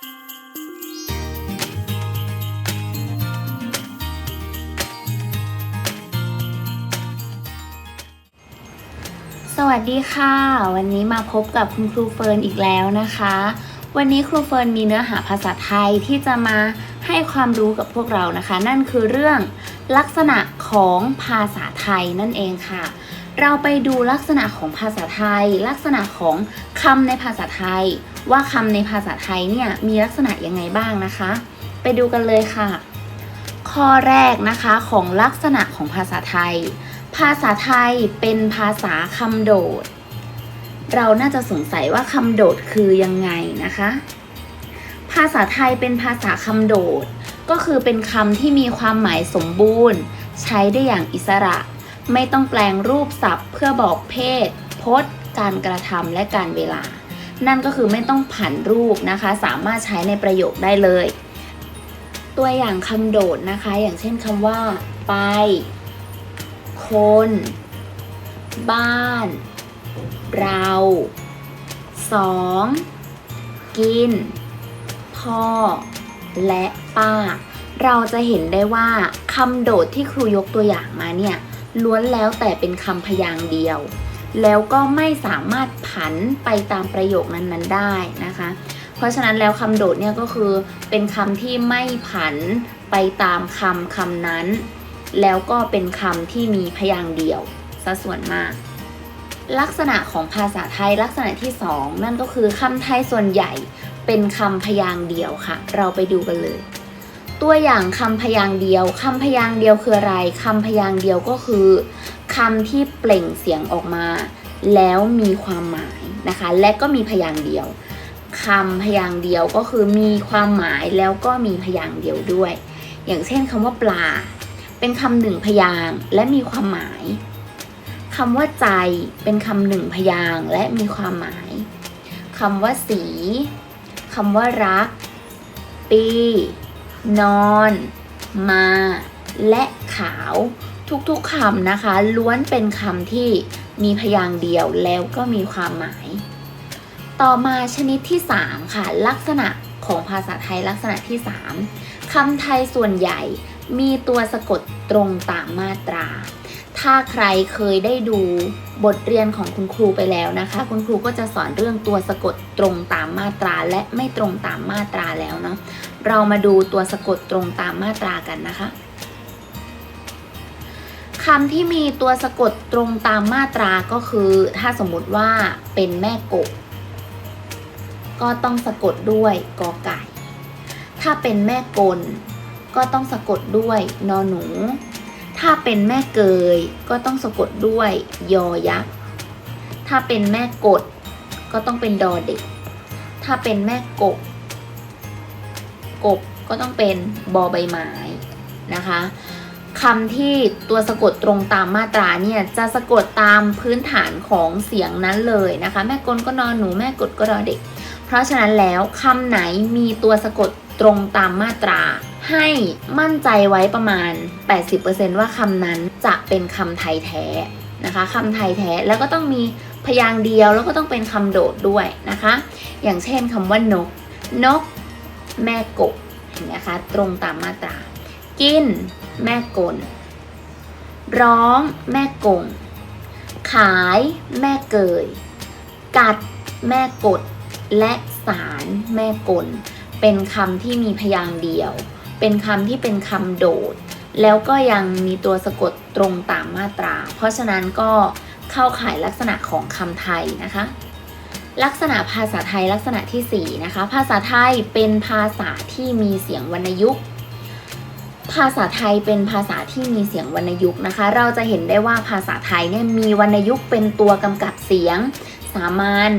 สวัสดีค่ะ วันนี้มาพบกับคุณครูเฟิร์นอีกแล้วนะคะ วันนี้ครูเฟิร์นมีเนื้อหาภาษาไทยที่จะมาให้ความรู้กับพวกเรานะคะ นั่นคือเรื่องลักษณะของภาษาไทยนั่นเองค่ะ เราไปดูลักษณะของภาษาไทย ลักษณะของคำในภาษาไทย ว่าคำในภาษาไทยเนี่ยมีลักษณะยังไงบ้างนะคะ ไปดูกันเลยค่ะ ข้อแรกนะคะของลักษณะของภาษาไทย ภาษาไทยเป็นภาษาคำโดด เราน่าจะสงสัยว่าคำโดดคือยังไงนะคะ ภาษาไทยเป็นภาษาคำโดด ก็คือเป็นคำที่มีความหมายสมบูรณ์ ใช้ได้อย่างอิสระ ไม่ต้องแปลงรูปศัพท์ เพื่อบอกเพศพจน์การกระทำและการเวลา นั่นก็คือไม่ต้องผันรูปนะคะ สามารถใช้ในประโยคได้เลย ตัวอย่างคำโดดนะคะ อย่างเช่นคำว่า ไป คน บ้าน เราสองกิน พ่อ และป้า เราจะเห็นได้ว่าคำโดดที่ครูยกตัวอย่างมาเนี่ย ล้วนแล้วแต่เป็นคำพยางค์เดียว แล้วก็ไม่สามารถผันไปตามประโยคนั้นๆได้นะคะ เพราะฉะนั้นแล้วคำโดดเนี่ยก็คือเป็นคำที่ไม่ผันไปตามคำคำนั้น แล้วก็เป็นคำที่มีพยางค์เดียวซะส่วนมากลักษณะของภาษาไทยลักษณะที่สองนั่นก็คือคำไทยส่วนใหญ่เป็นคำพยางค์เดียวค่ะ เราไปดูกันเลย ตัวอย่างคำพยางเดียวคำพยางเดียวคืออะไรคำพยางเดียวก็คือคำที่เปล่งเสียงออกมา แล้วมีความหมายนะคะ และก็มีพยางเดียวคำพยางเดียวก็คือมีความหมายแล้วก็มีพยางเดียวด้วย อย่างเช่นคำว่าปลา เป็นคำหนึ่งพยางและมีความหมายคำว่าใจเป็นคำหนึ่งพยางและมีความหมายคำว่าสีคำว่ารัก ปี นอน มา และขาว ทุกๆคำนะคะ ล้วนเป็นคำที่มีพยางค์เดียวแล้วก็มีความหมาย ต่อมาชนิดที่ 3 ค่ะ ลักษณะของภาษาไทยลักษณะที่ 3คำไทยส่วนใหญ่มีตัวสะกดตรงตามมาตรา ถ้าใครเคยได้ดูบทเรียนของคุณครูไปแล้วนะคะ คุณครูก็จะสอนเรื่องตัวสะกดตรงตามมาตราและไม่ตรงตามมาตราแล้วเนาะเรามาดูตัวสะกดตรงตามมาตรากันนะคะคำที่มีตัวสะกดตรงตามมาตราก็คือ ถ้าสมมติว่าเป็นแม่กบ ก็ต้องสะกดด้วยกอไก่ ถ้าเป็นแม่กล ก็ต้องสะกดด้วยนอหนู ถ้าเป็นแม่เกยก็ต้องสะกดด้วยยอยักษ์ ถ้าเป็นแม่กดก็ต้องเป็นดอเด็ก ถ้าเป็นแม่กบ กบก็ต้องเป็นบอใบไม้นะคะคำที่ตัวสะกดตรงตามมาตราเนี่ยจะสะกดตามพื้นฐานของเสียงนั้นเลยนะคะ แม่กลก็นอนหนูแม่กดก็ดอเด็ก เพราะฉะนั้นแล้วคำไหนมีตัวสะกดตรงตามมาตรา ให้มั่นใจไว้ประมาณ 80%ว่าคำนั้นจะเป็นคำไทยแท้นะคะคำไทยแท้แล้วก็ต้องมีพยางค์เดียวแล้วก็ต้องเป็นคำโดดด้วยนะคะ อย่างเช่นคำว่านก นก แม่กบเห็นไหมคะตรงตามมาตรา กิน แม่กล ร้อง แม่กง ขาย แม่เกย กัด แม่กด และสาร แม่กล เป็นคำที่มีพยางค์เดียว เป็นคำที่เป็นคำโดด แล้วก็ยังมีตัวสะกดตรงตามมาตรา เพราะฉะนั้นก็เข้าข่ายลักษณะของคำไทยนะคะ ลักษณะภาษาไทยลักษณะที่4นะคะ ภาษาไทยเป็นภาษาที่มีเสียงวรรณยุกต์ภาษาไทยเป็นภาษาที่มีเสียงวรรณยุกต์นะคะ เราจะเห็นได้ว่าภาษาไทยเนี่ยมีวรรณยุกต์เป็นตัวกำกับเสียง สามัญ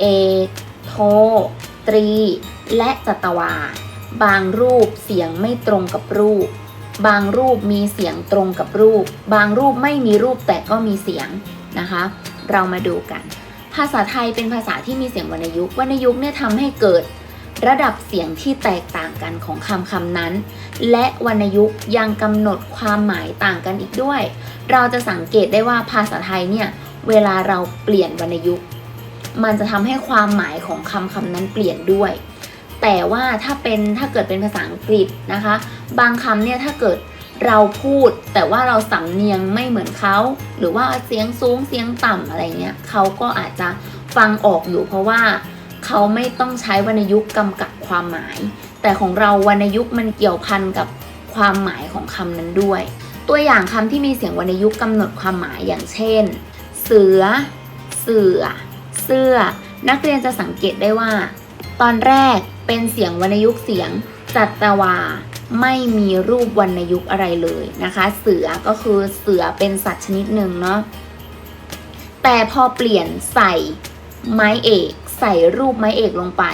เอกโท ตรี และจัตวา บางรูปเสียงไม่ตรงกับรูป บางรูปมีเสียงตรงกับรูป บางรูปไม่มีรูปแต่ก็มีเสียงนะคะ เรามาดูกัน ภาษาไทยเป็นภาษาที่มีเสียงวรรณยุกต์วรรณยุกต์เนี่ยทำให้เกิดระดับเสียงที่แตกต่างกันของคำคำนั้น และวรรณยุกต์ยังกำหนดความหมายต่างกันอีกด้วย เราจะสังเกตได้ว่าภาษาไทยเนี่ยเวลาเราเปลี่ยนวรรณยุกต์มันจะทำให้ความหมายของคำคำนั้นเปลี่ยนด้วย แต่ว่าถ้าเป็นถ้าเกิดเป็นภาษาอังกฤษนะคะ บางคำเนี่ยถ้าเกิดเราพูด แต่ว่าเราสำเนียงไม่เหมือนเขา หรือว่าเสียงสูงเสียงต่ำอะไรเงี้ยเขาก็อาจจะฟังออกอยู่เพราะว่าเขาไม่ต้องใช้วรรณยุกต์กำกับความหมาย แต่ของเราวรรณยุกต์มันเกี่ยวพันกับความหมายของคำนั้นด้วย ตัวอย่างคำที่มีเสียงวรรณยุกต์กำหนดความหมายอย่างเช่น เสือ เสือ เสื้อ นักเรียนจะสังเกตได้ว่า ตอนแรกเป็นเสียงวรรณยุกต์เสียงจัตวา ไม่มีรูปวรรณยุกต์อะไรเลยนะคะ เสือก็คือเสือเป็นสัตว์ชนิดหนึ่งเนาะแต่พอเปลี่ยนใส่ไม้เอก ใส่รูปไม้เอกลงไป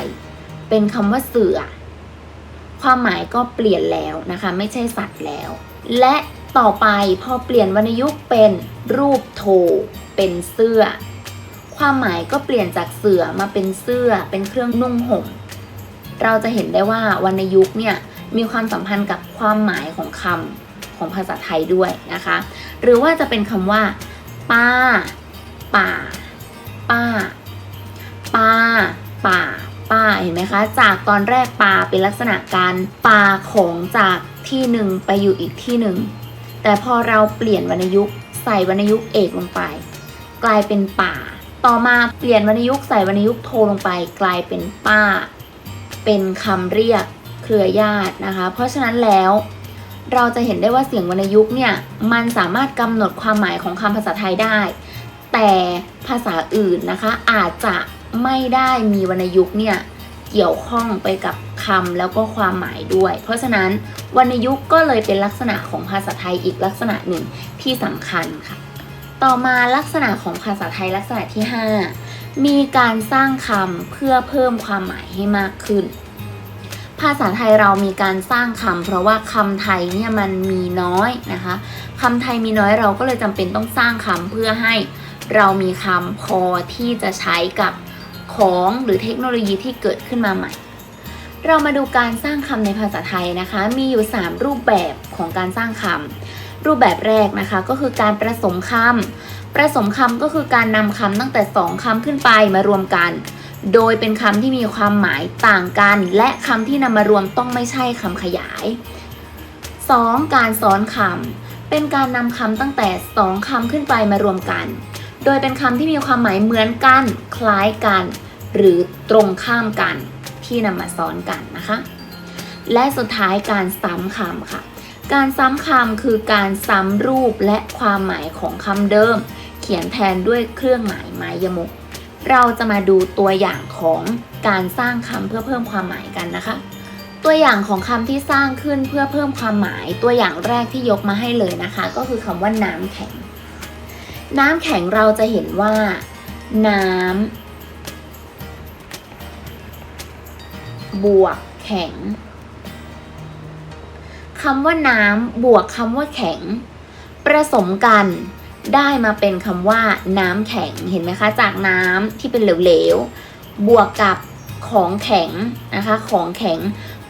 เป็นคำว่าเสือ ความหมายก็เปลี่ยนแล้วนะคะ ไม่ใช่สัตว์แล้ว และต่อไปพอเปลี่ยนวรรณยุกต์เป็นรูปโทเป็นเสื้อ ความหมายก็เปลี่ยนจากเสือมาเป็นเสื้อเป็นเครื่องนุ่งห่ม เราจะเห็นได้ว่าวรรณยุกต์เนี่ยมีความสัมพันธ์กับความหมายของคำของภาษาไทยด้วยนะคะ หรือว่าจะเป็นคำว่า ป้า ป่า ป้า ป้า ป่า ป้า เห็นไหมคะ จากตอนแรกปลาเป็นลักษณะการป่าของจากที่หนึ่งไปอยู่อีกที่หนึ่ง แต่พอเราเปลี่ยนวรรณยุกต์ใส่วรรณยุกต์เอกลงไป กลายเป็นป่า ต่อมาเปลี่ยนวรรณยุกต์ใส่วรรณยุกต์โทลงไปกลายเป็นป้า เป็นคำเรียกเครือญาตินะคะ เพราะฉะนั้นแล้ว เราจะเห็นได้ว่าเสียงวรรณยุกต์เนี่ยมันสามารถกำหนดความหมายของคำภาษาไทยได้ แต่ภาษาอื่นนะคะอาจจะไม่ได้มีวรรณยุกต์เนี่ยเกี่ยวข้องไปกับคำแล้วก็ความหมายด้วย เพราะฉะนั้นวรรณยุกต์ก็เลยเป็นลักษณะของภาษาไทยอีกลักษณะหนึ่งที่สำคัญค่ะ ต่อมาลักษณะของภาษาไทยลักษณะที่ 5 มีการสร้างคำเพื่อเพิ่มความหมายให้มากขึ้น ภาษาไทยเรามีการสร้างคำเพราะว่าคำไทยเนี่ยมันมีน้อยนะคะคำไทยมีน้อยเราก็เลยจำเป็นต้องสร้างคำเพื่อให้เรามีคำพอที่จะใช้กับของหรือเทคโนโลยีที่เกิดขึ้นมาใหม่ เรามาดูการสร้างคำในภาษาไทยนะคะ มีอยู่ 3 รูปแบบของการสร้างคำ รูปแบบแรกนะคะก็คือการผสมคำผสมคำก็คือการนำคำตั้งแต่ 2คำขึ้นไปมารวมกัน โดยเป็นคำที่มีความหมายต่างกัน และคำที่นำมารวมต้องไม่ใช่คำขยาย 2. การซ้อนคำเป็นการนำคำตั้งแต่ 2คำขึ้นไปมารวมกัน โดยเป็นคำที่มีความหมายเหมือนกัน คล้ายกัน หรือตรงข้ามกันที่นำมาซ้อนกันนะคะ และสุดท้ายการซ้ำคำค่ะ การซ้ำคำคือการซ้ำรูปและความหมายของคำเดิม เขียนแทนด้วยเครื่องหมายไม้ยมุก เราจะมาดูตัวอย่างของการสร้างคำเพื่อเพิ่มความหมายกันนะคะ ตัวอย่างของคำที่สร้างขึ้นเพื่อเพิ่มความหมาย ตัวอย่างแรกที่ยกมาให้เลยนะคะ ก็คือคำว่าน้ำแข็ง น้ำแข็งเราจะเห็นว่า น้ำบวกแข็ง คำว่าน้ำบวกคำว่าแข็งผสมกันได้มาเป็นคำว่าน้ำแข็งเห็นไหมคะ จากน้ำที่เป็นเหลวๆ บวกกับของแข็งนะคะ ของแข็ง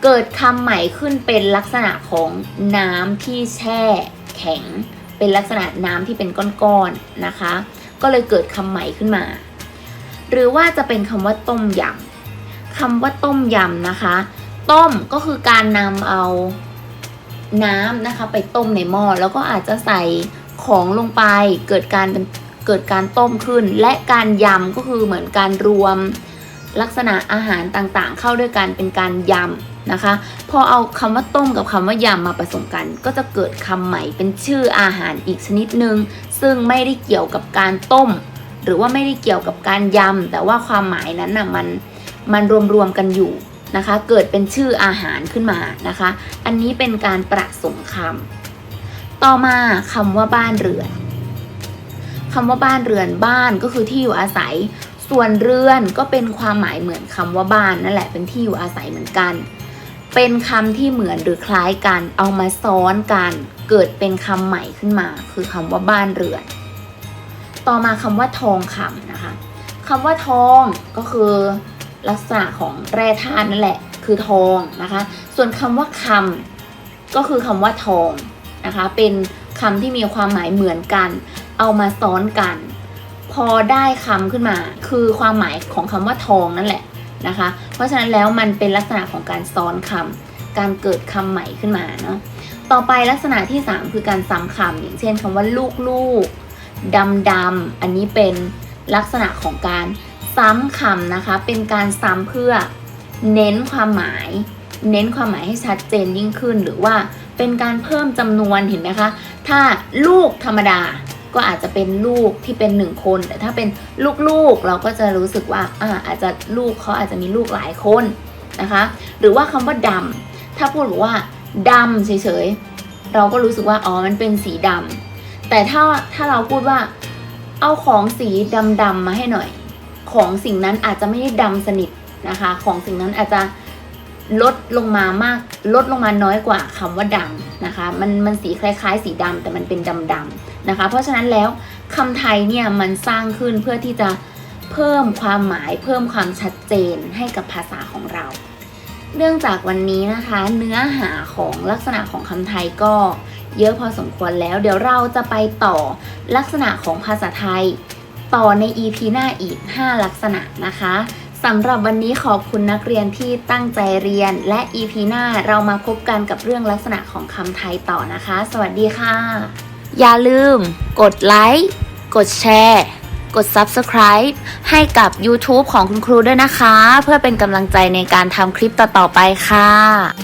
เกิดคำใหม่ขึ้นเป็นลักษณะของน้ำที่แช่แข็ง เป็นลักษณะน้ำที่เป็นก้อนๆนะคะ ก็เลยเกิดคำใหม่ขึ้นมา หรือว่าจะเป็นคำว่าต้มยำคำว่าต้มยำนะคะ ต้มก็คือการนำเอา น้ำนะคะ ไปต้มในหม้อแล้วก็อาจจะใส่ของลงไปเกิดการเป็นเกิดการต้มขึ้น และการยำก็คือเหมือนการรวมลักษณะอาหารต่างๆ เข้าด้วยกันเป็นการยำนะคะ พอเอาคำว่าต้มกับคำว่ายำมาผสมกัน ก็จะเกิดคำใหม่เป็นชื่ออาหารอีกชนิดหนึ่งซึ่งไม่ได้เกี่ยวกับการต้ม หรือว่าไม่ได้เกี่ยวกับการยำแต่ว่าความหมายนั้นน่ะมันมันรวมๆกันอยู่ นะคะ เกิดเป็นชื่ออาหารขึ้นมานะคะ อันนี้เป็นการประสมคำต่อมาคำว่าบ้านเรือนคำว่าบ้านเรือนบ้านก็คือที่อยู่อาศัย ส่วนเรือนก็เป็นความหมายเหมือนคำว่าบ้านนั่นแหละเป็นที่อยู่อาศัยเหมือนกัน เป็นคำที่เหมือนหรือคล้ายกัน เอามาซ้อนกัน เกิดเป็นคำใหม่ขึ้นมา คือคำว่าบ้านเรือน ต่อมาคำว่าทองคำนะคะคำว่าทองก็คือ ลักษณะของแร่ธาตุนั่นแหละ คือทองนะคะ ส่วนคำว่าคำก็คือคำว่าทองนะคะ เป็นคำที่มีความหมายเหมือนกัน เอามาซ้อนกัน พอได้คำขึ้นมา คือความหมายของคำว่าทองนั่นแหละนะคะ เพราะฉะนั้นแล้วมันเป็นลักษณะของการซ้อนคำการเกิดคำใหม่ขึ้นมาเนาะต่อไปลักษณะที่ 3 คือการซ้ำคำอย่างเช่นคำว่าลูกลูกดำดำอันนี้เป็น ลักษณะของการซ้ำคำนะคะ เป็นการซ้ำเพื่อเน้นความหมาย เน้นความหมายให้ชัดเจนยิ่งขึ้น หรือว่าเป็นการเพิ่มจำนวนเห็นไหมคะ ถ้าลูกธรรมดาก็อาจจะเป็นลูกที่เป็นหนึ่งคน แต่ถ้าเป็นลูกๆ เราก็จะรู้สึกว่าอ่าอาจจะลูกเขาอาจจะมีลูกหลายคนนะคะ หรือว่าคำว่าดำถ้าพูดบอกว่าดำเฉยๆ เราก็รู้สึกว่าอ๋อมันเป็นสีดำแต่ถ้าถ้าเราพูดว่า เอาของสีดำๆมาให้หน่อย ของสิ่งนั้นอาจจะไม่ได้ดำสนิทนะคะ ของสิ่งนั้นอาจจะลดลงมามากลดลงมาน้อยกว่าคำว่าดำนะคะ มันมันสีคล้ายๆ สีดำแต่มันเป็นดำๆนะคะ เพราะฉะนั้นแล้วคำไทยเนี่ยมันสร้างขึ้นเพื่อที่จะเพิ่มความหมาย เพิ่มความชัดเจนให้กับภาษาของเรา เนื่องจากวันนี้นะคะ เนื้อหาของลักษณะของคำไทยก็ เยอะพอสมควรแล้ว เดี๋ยวเราจะไปต่อลักษณะของภาษาไทย ต่อใน EP หน้าอีก 5 ลักษณะนะคะสำหรับวันนี้ขอบคุณนักเรียนที่ตั้งใจเรียน และ EP หน้าเรามาพบกันกับเรื่องลักษณะของคำไทยต่อนะคะ สวัสดีค่ะ อย่าลืม กดไลค์กดแชร์กด Subscribe ให้กับ YouTube ของคุณครูด้วยนะคะ เพื่อเป็นกำลังใจในการทำคลิปต่อ ๆ ไปค่ะ